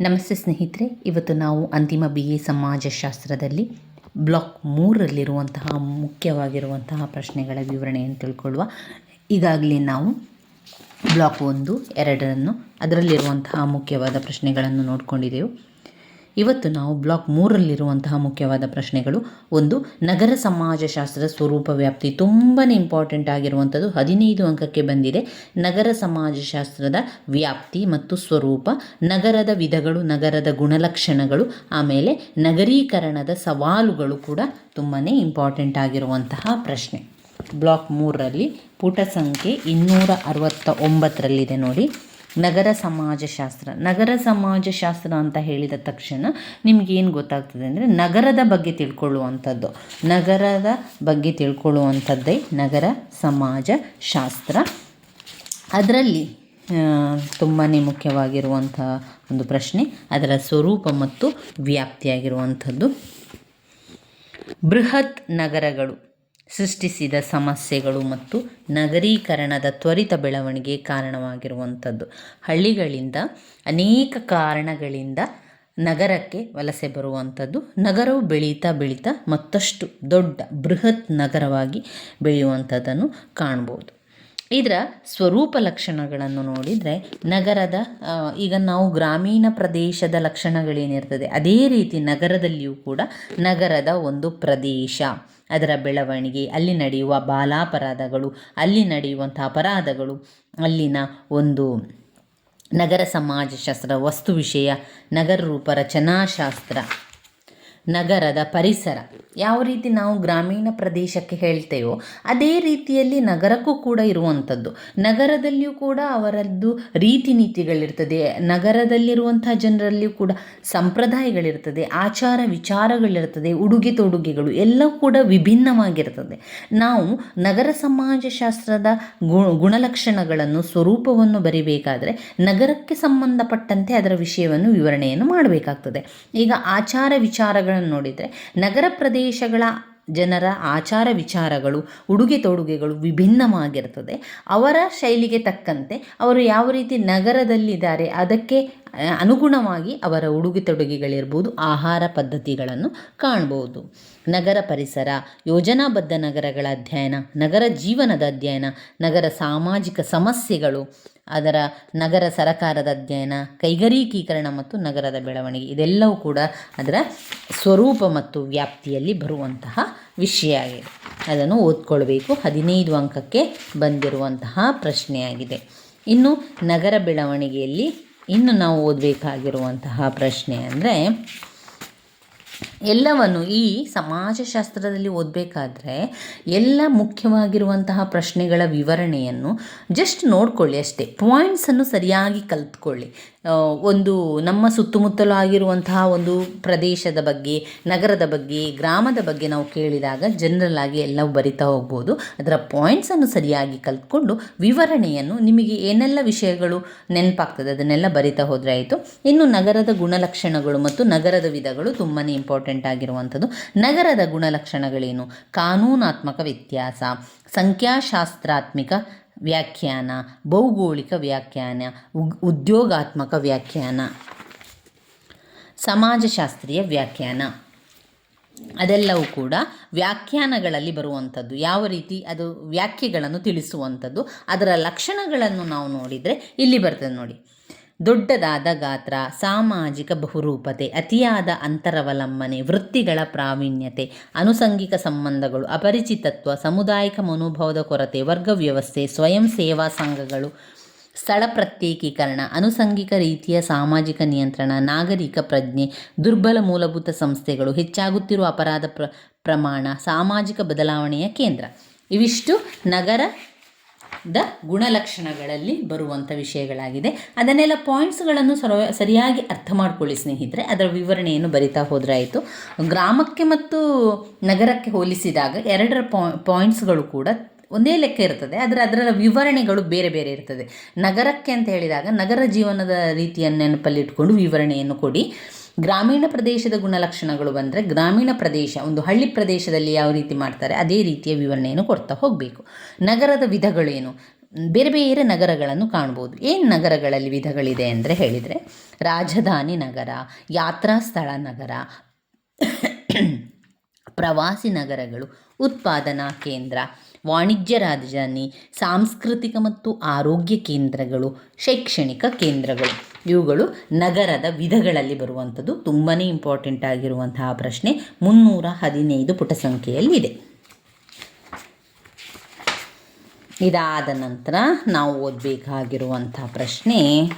ನಮಸ್ತೆ ಸ್ನೇಹಿತರೆ, ಇವತ್ತು ನಾವು ಅಂತಿಮ ಬಿ ಎ ಸಮಾಜಶಾಸ್ತ್ರದಲ್ಲಿ ಬ್ಲಾಕ್ ಮೂರರಲ್ಲಿರುವಂತಹ ಮುಖ್ಯವಾಗಿರುವಂತಹ ಪ್ರಶ್ನೆಗಳ ವಿವರಣೆಯನ್ನು ತಿಳ್ಕೊಳ್ಳುವ ಈಗಾಗಲೇ ನಾವು ಬ್ಲಾಕ್ ಒಂದು, ಎರಡರನ್ನು ಅದರಲ್ಲಿರುವಂತಹ ಮುಖ್ಯವಾದ ಪ್ರಶ್ನೆಗಳನ್ನು ನೋಡಿಕೊಂಡಿದ್ದೆವು ಇವತ್ತು ನಾವು ಬ್ಲಾಕ್ ಮೂರಲ್ಲಿರುವಂತಹ ಮುಖ್ಯವಾದ ಪ್ರಶ್ನೆಗಳು. ಒಂದು, ನಗರ ಸಮಾಜಶಾಸ್ತ್ರದ ಸ್ವರೂಪ ವ್ಯಾಪ್ತಿ ತುಂಬಾ ಇಂಪಾರ್ಟೆಂಟ್ ಆಗಿರುವಂಥದ್ದು ಹದಿನೈದು ಅಂಕಕ್ಕೆ ಬಂದಿದೆ. ನಗರ ಸಮಾಜಶಾಸ್ತ್ರದ ವ್ಯಾಪ್ತಿ ಮತ್ತು ಸ್ವರೂಪ, ನಗರದ ವಿಧಗಳು, ನಗರದ ಗುಣಲಕ್ಷಣಗಳು, ಆಮೇಲೆ ನಗರೀಕರಣದ ಸವಾಲುಗಳು ಕೂಡ ತುಂಬಾ ಇಂಪಾರ್ಟೆಂಟ್ ಆಗಿರುವಂತಹ ಪ್ರಶ್ನೆ. ಬ್ಲಾಕ್ ಮೂರರಲ್ಲಿ ಪುಟ ಸಂಖ್ಯೆ ಇನ್ನೂರ ಅರವತ್ತ ಒಂಬತ್ತರಲ್ಲಿದೆ ನೋಡಿ. ನಗರ ಸಮಾಜಶಾಸ್ತ್ರ. ನಗರ ಸಮಾಜಶಾಸ್ತ್ರ ಅಂತ ಹೇಳಿದ ತಕ್ಷಣ ನಿಮಗೇನು ಗೊತ್ತಾಗ್ತದೆ ಅಂದರೆ ನಗರದ ಬಗ್ಗೆ ತಿಳ್ಕೊಳ್ಳುವಂಥದ್ದು. ನಗರದ ಬಗ್ಗೆ ತಿಳ್ಕೊಳ್ಳುವಂಥದ್ದೇ ನಗರ ಸಮಾಜ ಶಾಸ್ತ್ರ ಅದರಲ್ಲಿ ತುಂಬಾ ಮುಖ್ಯವಾಗಿರುವಂಥ ಒಂದು ಪ್ರಶ್ನೆ, ಅದರ ಸ್ವರೂಪ ಮತ್ತು ವ್ಯಾಪ್ತಿಯಾಗಿರುವಂಥದ್ದು. ಬೃಹತ್ ನಗರಗಳು. ಸೃಷ್ಟಿಸಿದ ಸಮಸ್ಯೆಗಳು ಮತ್ತು ನಗರೀಕರಣದ ತ್ವರಿತ ಬೆಳವಣಿಗೆ ಕಾರಣವಾಗಿರುವಂಥದ್ದು. ಹಳ್ಳಿಗಳಿಂದ ಅನೇಕ ಕಾರಣಗಳಿಂದ ನಗರಕ್ಕೆ ವಲಸೆ ಬರುವಂಥದ್ದು. ನಗರವು ಬೆಳೀತಾ ಬೆಳೀತಾ ಮತ್ತಷ್ಟು ದೊಡ್ಡ ಬೃಹತ್ ನಗರವಾಗಿ ಬೆಳೆಯುವಂಥದ್ದನ್ನು ಕಾಣ್ಬೋದು. ಇದರ ಸ್ವರೂಪ ಲಕ್ಷಣಗಳನ್ನು ನೋಡಿದರೆ ನಗರದ ಈಗ ನಾವು ಗ್ರಾಮೀಣ ಪ್ರದೇಶದ ಲಕ್ಷಣಗಳೇನಿರ್ತದೆ, ಅದೇ ರೀತಿ ನಗರದಲ್ಲಿಯೂ ಕೂಡ ನಗರದ ಒಂದು ಪ್ರದೇಶ. ಅದರ ಬೆಳವಣಿಗೆ, ಅಲ್ಲಿ ನಡೆಯುವ ಬಾಲಾಪರಾಧಗಳು, ಅಲ್ಲಿ ನಡೆಯುವಂಥ ಅಪರಾಧಗಳು, ಅಲ್ಲಿನ ಒಂದು ನಗರ ಸಮಾಜಶಾಸ್ತ್ರ, ವಸ್ತು ವಿಷಯ, ನಗರ ರೂಪ ರಚನಾಶಾಸ್ತ್ರ, ನಗರದ ಪರಿಸರ. ಯಾವ ರೀತಿ ನಾವು ಗ್ರಾಮೀಣ ಪ್ರದೇಶಕ್ಕೆ ಹೇಳ್ತೇವೋ ಅದೇ ರೀತಿಯಲ್ಲಿ ನಗರಕ್ಕೂ ಕೂಡ ಇರುವಂಥದ್ದು. ನಗರದಲ್ಲಿಯೂ ಕೂಡ ಅವರದ್ದು ರೀತಿ ನೀತಿಗಳಿರ್ತದೆ. ನಗರದಲ್ಲಿರುವಂಥ ಜನರಲ್ಲಿಯೂ ಕೂಡ ಸಂಪ್ರದಾಯಗಳಿರ್ತದೆ. ಆಚಾರ ವಿಚಾರಗಳಿರ್ತದೆ. ಉಡುಗೆ ತೊಡುಗೆಗಳು ಎಲ್ಲ ಕೂಡ ವಿಭಿನ್ನವಾಗಿರ್ತದೆ. ನಾವು ನಗರ ಸಮಾಜಶಾಸ್ತ್ರದ ಗುಣಲಕ್ಷಣಗಳನ್ನು, ಸ್ವರೂಪವನ್ನು ಬರಿಬೇಕಾದರೆ ನಗರಕ್ಕೆ ಸಂಬಂಧಪಟ್ಟಂತೆ ಅದರ ವಿಷಯವನ್ನು ವಿವರಣೆಯನ್ನು ಮಾಡಬೇಕಾಗ್ತದೆ. ಈಗ ಆಚಾರ ವಿಚಾರಗಳನ್ನು ನೋಡಿದರೆ ನಗರ ಪ್ರದೇಶಗಳ ಜನರ ಆಚಾರ ವಿಚಾರಗಳು, ಉಡುಗೆ ತೊಡುಗೆಗಳು ವಿಭಿನ್ನವಾಗಿರ್ತದೆ. ಅವರ ಶೈಲಿಗೆ ತಕ್ಕಂತೆ ಅವರು ಯಾವ ರೀತಿ ನಗರದಲ್ಲಿದ್ದಾರೆ, ಅದಕ್ಕೆ ಅನುಗುಣವಾಗಿ ಅವರ ಉಡುಗೆ ತೊಡುಗೆಗಳಿರ್ಬೋದು, ಆಹಾರ ಪದ್ಧತಿಗಳನ್ನು ಕಾಣ್ಬೋದು. ನಗರ ಪರಿಸರ, ಯೋಜನಾಬದ್ಧ ನಗರಗಳ ಅಧ್ಯಯನ, ನಗರ ಜೀವನದ ಅಧ್ಯಯನ, ನಗರ ಸಾಮಾಜಿಕ ಸಮಸ್ಯೆಗಳು ಅದರ ನಗರ ಸರಕಾರದ ಅಧ್ಯಯನ, ಕೈಗಾರಿಕೀಕರಣ ಮತ್ತು ನಗರದ ಬೆಳವಣಿಗೆ, ಇದೆಲ್ಲವೂ ಕೂಡ ಅದರ ಸ್ವರೂಪ ಮತ್ತು ವ್ಯಾಪ್ತಿಯಲ್ಲಿ ಬರುವಂತಹ ವಿಷಯ ಆಗಿದೆ. ಅದನ್ನು ಓದ್ಕೊಳ್ಬೇಕು. ಹದಿನೈದು ಅಂಕಕ್ಕೆ ಬಂದಿರುವಂತಹ ಪ್ರಶ್ನೆಯಾಗಿದೆ. ಇನ್ನು ನಗರ ಬೆಳವಣಿಗೆಯಲ್ಲಿ ಇನ್ನು ನಾವು ಓದಬೇಕಾಗಿರುವಂತಹ ಪ್ರಶ್ನೆ ಅಂದರೆ ಎಲ್ಲವನ್ನು ಈ ಸಮಾಜಶಾಸ್ತ್ರದಲ್ಲಿ ಓದಬೇಕಾದ್ರೆ ಎಲ್ಲ ಮುಖ್ಯವಾಗಿರುವಂತಹ ಪ್ರಶ್ನೆಗಳ ವಿವರಣೆಯನ್ನು ಜಸ್ಟ್ ನೋಡ್ಕೊಳ್ಳಿ ಅಷ್ಟೇ. ಪಾಯಿಂಟ್ಸನ್ನು ಸರಿಯಾಗಿ ಕಲ್ತ್ಕೊಳ್ಳಿ. ಒಂದು ನಮ್ಮ ಸುತ್ತಮುತ್ತಲೂ ಆಗಿರುವಂತಹ ಒಂದು ಪ್ರದೇಶದ ಬಗ್ಗೆ, ನಗರದ ಬಗ್ಗೆ, ಗ್ರಾಮದ ಬಗ್ಗೆ ನಾವು ಕೇಳಿದಾಗ ಜನರಲ್ ಆಗಿ ಎಲ್ಲವೂ ಬರಿತಾ ಹೋಗ್ಬೋದು. ಅದರ ಪಾಯಿಂಟ್ಸನ್ನು ಸರಿಯಾಗಿ ಕಲ್ತ್ಕೊಂಡು ವಿವರಣೆಯನ್ನು ನಿಮಗೆ ಏನೆಲ್ಲ ವಿಷಯಗಳು ನೆನಪಾಗ್ತದೆ ಅದನ್ನೆಲ್ಲ ಬರಿತಾ ಹೋದರೆ ಆಯಿತು. ಇನ್ನು ನಗರದ ಗುಣಲಕ್ಷಣಗಳು ಮತ್ತು ನಗರದ ವಿಧಗಳು ತುಂಬಾ ಇಂಪಾರ್ಟೆಂಟ್ ಆಗಿರುವಂಥದ್ದು. ನಗರದ ಗುಣಲಕ್ಷಣಗಳೇನು? ಕಾನೂನಾತ್ಮಕ ವ್ಯತ್ಯಾಸ, ಸಂಖ್ಯಾಶಾಸ್ತ್ರಾತ್ಮಿಕ ವ್ಯಾಖ್ಯಾನ, ಭೌಗೋಳಿಕ ವ್ಯಾಖ್ಯಾನ ಉದ್ಯೋಗಾತ್ಮಕ ವ್ಯಾಖ್ಯಾನ, ಸಮಾಜಶಾಸ್ತ್ರೀಯ ವ್ಯಾಖ್ಯಾನ. ಅದೆಲ್ಲವೂ ಕೂಡ ವ್ಯಾಖ್ಯಾನಗಳಲ್ಲಿ ಬರುವಂಥದ್ದು. ಯಾವ ರೀತಿ ಅದು ವ್ಯಾಖ್ಯೆಗಳನ್ನು ತಿಳಿಸುವಂಥದ್ದು, ಅದರ ಲಕ್ಷಣಗಳನ್ನು ನಾವು ನೋಡಿದರೆ ಇಲ್ಲಿ ಬರ್ತದೆ ನೋಡಿ. ದೊಡ್ಡದಾದ ಗಾತ್ರ, ಸಾಮಾಜಿಕ ಬಹುರೂಪತೆ, ಅತಿಯಾದ ಅಂತರವಲಂಬನೆ, ವೃತ್ತಿಗಳ ಪ್ರಾವೀಣ್ಯತೆ, ಅನುಸಂಗಿಕ ಸಂಬಂಧಗಳು, ಅಪರಿಚಿತತ್ವ, ಸಮುದಾಯಿಕ ಮನೋಭಾವದ ಕೊರತೆ, ವರ್ಗ ವ್ಯವಸ್ಥೆ, ಸ್ವಯಂ ಸೇವಾ ಸಂಘಗಳು, ಸ್ಥಳ ಪ್ರತ್ಯೇಕೀಕರಣ, ಅನುಸಂಗಿಕ ರೀತಿಯ ಸಾಮಾಜಿಕ ನಿಯಂತ್ರಣ, ನಾಗರಿಕ ಪ್ರಜ್ಞೆ, ದುರ್ಬಲ ಮೂಲಭೂತ ಸಂಸ್ಥೆಗಳು, ಹೆಚ್ಚಾಗುತ್ತಿರುವ ಅಪರಾಧ ಪ್ರ, ಪ್ರಮಾಣ, ಸಾಮಾಜಿಕ ಬದಲಾವಣೆಯ ಕೇಂದ್ರ. ಇವಿಷ್ಟು ನಗರ ದ ಗುಣಲಕ್ಷಣಗಳಲ್ಲಿ ಬರುವಂಥ ವಿಷಯಗಳಾಗಿದೆ. ಅದನ್ನೆಲ್ಲ ಪಾಯಿಂಟ್ಸ್ಗಳನ್ನು ಸರ, ಸರಿಯಾಗಿ ಅರ್ಥ ಮಾಡ್ಕೊಳ್ಳಿ ಸ್ನೇಹಿತರೆ. ಅದರ ವಿವರಣೆಯನ್ನು ಬರಿತಾ ಹೋದರೆ ಆಯಿತು ಗ್ರಾಮಕ್ಕೆ ಮತ್ತು ನಗರಕ್ಕೆ ಹೋಲಿಸಿದಾಗ ಎರಡರ ಪಾಯಿಂಟ್ಸ್ಗಳು ಕೂಡ ಒಂದೇ ಲೆಕ್ಕ ಇರ್ತದೆ. ಆದರೆ ಅದರ ವಿವರಣೆಗಳು ಬೇರೆ ಬೇರೆ ಇರ್ತದೆ. ನಗರಕ್ಕೆ ಅಂತ ಹೇಳಿದಾಗ ನಗರ ಜೀವನದ ರೀತಿಯನ್ನು ನೆನಪಲ್ಲಿಟ್ಕೊಂಡು ವಿವರಣೆಯನ್ನು ಕೊಡಿ. ಗ್ರಾಮೀಣ ಪ್ರದೇಶದ ಗುಣಲಕ್ಷಣಗಳು ಬಂದರೆ ಗ್ರಾಮೀಣ ಪ್ರದೇಶ, ಒಂದು ಹಳ್ಳಿ ಪ್ರದೇಶದಲ್ಲಿ ಯಾವ ರೀತಿ ಮಾಡ್ತಾರೆ, ಅದೇ ರೀತಿಯ ವಿವರಣೆಯನ್ನು ಕೊಡ್ತಾ ಹೋಗಬೇಕು. ನಗರದ ವಿಧಗಳೇನು? ಬೇರೆ ಬೇರೆ ನಗರಗಳನ್ನು ಕಾಣ್ಬೋದು. ಏನು ನಗರಗಳಲ್ಲಿ ವಿಧಗಳಿದೆ ಅಂದರೆ ಹೇಳಿದರೆ, ರಾಜಧಾನಿ ನಗರ, ಯಾತ್ರಾ ಸ್ಥಳ ನಗರ, ಪ್ರವಾಸಿ ನಗರಗಳು, ಉತ್ಪಾದನಾ ಕೇಂದ್ರ, ವಾಣಿಜ್ಯ ರಾಜಧಾನಿ, ಸಾಂಸ್ಕೃತಿಕ ಮತ್ತು ಆರೋಗ್ಯ ಕೇಂದ್ರಗಳು, ಶೈಕ್ಷಣಿಕ ಕೇಂದ್ರಗಳು. ಇವುಗಳು ನಗರದ ವಿಧಗಳಲ್ಲಿ ಬರುವಂಥದ್ದು. ತುಂಬಾ ಇಂಪಾರ್ಟೆಂಟ್ ಆಗಿರುವಂತಹ ಪ್ರಶ್ನೆ. ಮುನ್ನೂರ ಹದಿನೈದು ಪುಟ ಸಂಖ್ಯೆಯಲ್ಲಿದೆ ಇದಾದ ನಂತರ ನಾವು ಓದಬೇಕಾಗಿರುವಂಥ ಪ್ರಶ್ನೆ,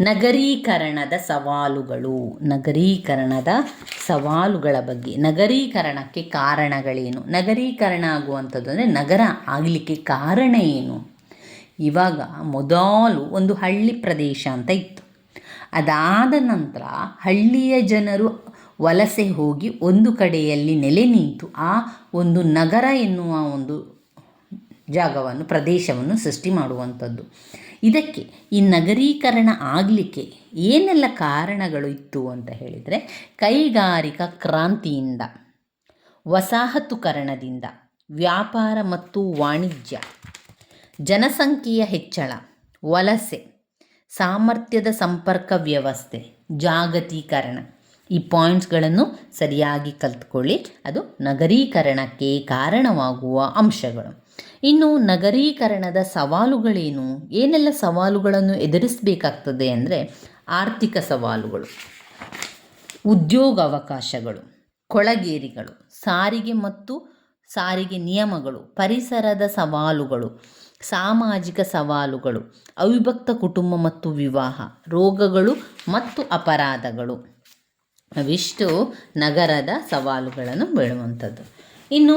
ನಗರೀಕರಣದ ಸವಾಲುಗಳು. ನಗರೀಕರಣದ ಸವಾಲುಗಳ ಬಗ್ಗೆ. ನಗರೀಕರಣಕ್ಕೆ ಕಾರಣಗಳೇನು? ನಗರೀಕರಣ ಆಗುವಂಥದ್ದು ಅಂದರೆ ನಗರ ಆಗಲಿಕ್ಕೆ ಕಾರಣ ಏನು? ಇವಾಗ ಮೊದಲು ಒಂದು ಹಳ್ಳಿ ಪ್ರದೇಶ ಅಂತ ಇತ್ತು. ಅದಾದ ನಂತರ ಹಳ್ಳಿಯ ಜನರು ವಲಸೆ ಹೋಗಿ ಒಂದು ಕಡೆಯಲ್ಲಿ ನೆಲೆ ನಿಂತು ಆ ಒಂದು ನಗರ ಎನ್ನುವ ಒಂದು ಜಾಗವನ್ನು, ಪ್ರದೇಶವನ್ನು ಸೃಷ್ಟಿ ಮಾಡುವಂಥದ್ದು. ಇದಕ್ಕೆ ಈ ನಗರೀಕರಣ ಆಗಲಿಕ್ಕೆ ಏನೆಲ್ಲ ಕಾರಣಗಳು ಇತ್ತು ಅಂತ ಹೇಳಿದರೆ, ಕೈಗಾರಿಕಾ ಕ್ರಾಂತಿಯಿಂದ, ವಸಾಹತುಕರಣದಿಂದ, ವ್ಯಾಪಾರ ಮತ್ತು ವಾಣಿಜ್ಯ ಜನಸಂಖ್ಯೆಯ ಹೆಚ್ಚಳ, ವಲಸೆ, ಸಾಮರ್ಥ್ಯದ ಸಂಪರ್ಕ ವ್ಯವಸ್ಥೆ, ಜಾಗತೀಕರಣ. ಈ ಪಾಯಿಂಟ್ಸ್ಗಳನ್ನು ಸರಿಯಾಗಿ ಕಲ್ತ್ಕೊಳ್ಳಿ. ಅದು ನಗರೀಕರಣಕ್ಕೆ ಕಾರಣವಾಗುವ ಅಂಶಗಳು. ಇನ್ನು ನಗರೀಕರಣದ ಸವಾಲುಗಳೇನು? ಏನೆಲ್ಲ ಸವಾಲುಗಳನ್ನು ಎದುರಿಸಬೇಕಾಗ್ತದೆ ಅಂದರೆ ಆರ್ಥಿಕ ಸವಾಲುಗಳು ಉದ್ಯೋಗಾವಕಾಶಗಳು ಕೊಳಗೇರಿಗಳು, ಸಾರಿಗೆ ಮತ್ತು ಸಾರಿಗೆ ನಿಯಮಗಳು, ಪರಿಸರದ ಸವಾಲುಗಳು ಸಾಮಾಜಿಕ ಸವಾಲುಗಳು, ಅವಿಭಕ್ತ ಕುಟುಂಬ ಮತ್ತು ವಿವಾಹ, ರೋಗಗಳು ಮತ್ತು ಅಪರಾಧಗಳು. ಅವಿಷ್ಟು ನಗರದ ಸವಾಲುಗಳನ್ನು ಬೀಳುವಂಥದ್ದು. ಇನ್ನು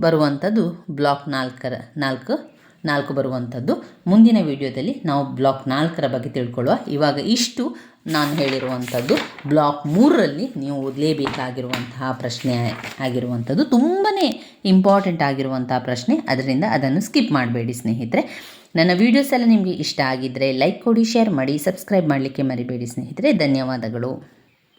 ಬರುವಂಥದ್ದು ಬ್ಲಾಕ್ ನಾಲ್ಕರ, ನಾಲ್ಕು ನಾಲ್ಕು ಬರುವಂಥದ್ದು. ಮುಂದಿನ ವಿಡಿಯೋದಲ್ಲಿ ನಾವು ಬ್ಲಾಕ್ ನಾಲ್ಕರ ಬಗ್ಗೆ ತಿಳ್ಕೊಳ್ಳುವ. ಇವಾಗ ಇಷ್ಟು ನಾನು ಹೇಳಿರುವಂಥದ್ದು. ಬ್ಲಾಕ್ ಮೂರರಲ್ಲಿ ನೀವು ಓದಲೇಬೇಕಾಗಿರುವಂತಹ ಪ್ರಶ್ನೆ ಆಗಿರುವಂಥದ್ದು. ತುಂಬಾ ಇಂಪಾರ್ಟೆಂಟ್ ಆಗಿರುವಂತಹ ಪ್ರಶ್ನೆ. ಅದರಿಂದ ಅದನ್ನು ಸ್ಕಿಪ್ ಮಾಡಬೇಡಿ ಸ್ನೇಹಿತರೆ. ನನ್ನ ವೀಡಿಯೋಸ್ ಎಲ್ಲ ನಿಮಗೆ ಇಷ್ಟ ಆಗಿದ್ದರೆ ಲೈಕ್ ಕೊಡಿ, ಶೇರ್ ಮಾಡಿ, ಸಬ್ಸ್ಕ್ರೈಬ್ ಮಾಡಲಿಕ್ಕೆ ಮರಿಬೇಡಿ ಸ್ನೇಹಿತರೆ. ಧನ್ಯವಾದಗಳು.